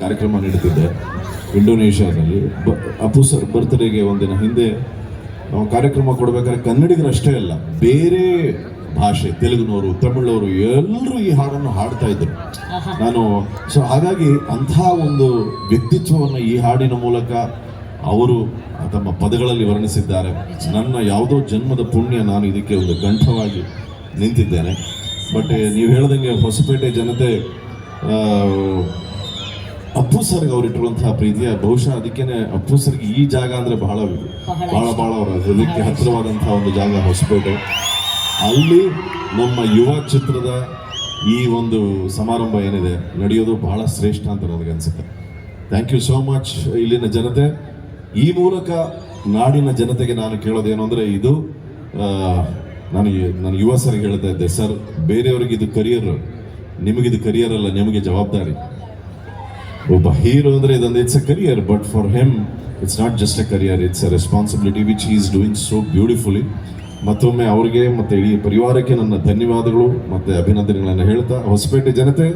ಕಾರ್ಯಕ್ರಮ ನೀಡುತ್ತಿದ್ದೆ ಇಂಡೋನೇಷ್ಯಾದಲ್ಲಿ. ಬ ಸರ್ ಬರ್ತ್ಡೇಗೆ ಒಂದಿನ ಹಿಂದೆ ನಾವು ಕಾರ್ಯಕ್ರಮ ಕೊಡಬೇಕಾದ್ರೆ ಕನ್ನಡಿಗರಷ್ಟೇ ಅಲ್ಲ, ಬೇರೆ ಭಾಷೆ, ತೆಲುಗುನವರು, ತಮಿಳವರು ಎಲ್ಲರೂ ಈ ಹಾಡನ್ನು ಹಾಡ್ತಾ ಇದ್ರು. ನಾನು ಸೊ ಹಾಗಾಗಿ ಅಂತಹ ಒಂದು ವ್ಯಕ್ತಿತ್ವವನ್ನು ಈ ಹಾಡಿನ ಮೂಲಕ ಅವರು ತಮ್ಮ ಪದಗಳಲ್ಲಿ ವರ್ಣಿಸಿದ್ದಾರೆ. ನನ್ನ ಯಾವುದೋ ಜನ್ಮದ ಪುಣ್ಯ ನಾನು ಇದಕ್ಕೆ ಒಂದು ಕಂಠವಾಗಿ ನಿಂತಿದ್ದೇನೆ. ಬಟ್ ನೀವು ಹೇಳ್ದಂಗೆ ಹೊಸಪೇಟೆ ಜನತೆ ಅಪ್ಪು ಸರ್ಗೆ ಅವ್ರು ಇಟ್ಟಿರುವಂತಹ ಪ್ರೀತಿಯ ಬಹುಶಃ ಅದಕ್ಕೇನೆ ಅಪ್ಪು ಸರ್ಗೆ ಈ ಜಾಗ ಅಂದ್ರೆ ಬಹಳ ಬಹಳ ಬಹಳ ಅವರ. ಹೃದಯಕ್ಕೆ ಹತ್ತಿರವಾದಂತಹ ಒಂದು ಜಾಗ ಹೊಸಪೇಟೆ. ಅಲ್ಲಿ ನಮ್ಮ ಯುವ ಚಿತ್ರದ ಈ ಒಂದು ಸಮಾರಂಭ ಏನಿದೆ ನಡೆಯೋದು ಬಹಳ ಶ್ರೇಷ್ಠ ಅಂತ ನನಗೆ ಅನ್ಸುತ್ತೆ. ಥ್ಯಾಂಕ್ ಯು ಸೋ ಮಚ್ ಇಲ್ಲಿನ ಜನತೆ. ಈ ಮೂಲಕ ನಾಡಿನ ಜನತೆಗೆ ನಾನು ಕೇಳೋದೇನು ಅಂದ್ರೆ ಇದು ನಾನು ಈ- ನಾನು ಯುವ ಸರ್ಗೆ ಹೇಳ್ತಾ ಇದ್ದೆ ಸರ್ ಬೇರೆಯವ್ರಿಗೆ ಇದು ಕರಿಯರ್ ನಿಮಗಿದು ಕರಿಯರ್ ಅಲ್ಲ ನಿಮಗೆ ಜವಾಬ್ದಾರಿ. ಒಬ್ಬ ಹೀರೋ ಅಂದರೆ ಇದೊಂದು it's a career but for him it's not just a career it's a responsibility which is doing so beautifully ಮತ್ತೊಮ್ಮೆ ಅವರಿಗೆ ಮತ್ತೆ ಇಡೀ ಪರಿವಾರಕ್ಕೆ ನನ್ನ ಧನ್ಯವಾದಗಳು, ಮತ್ತೆ ಅಭಿನಂದನೆಗಳನ್ನು ಹೇಳ್ತಾ, ಹೊಸಪೇಟೆ ಜನತೆ.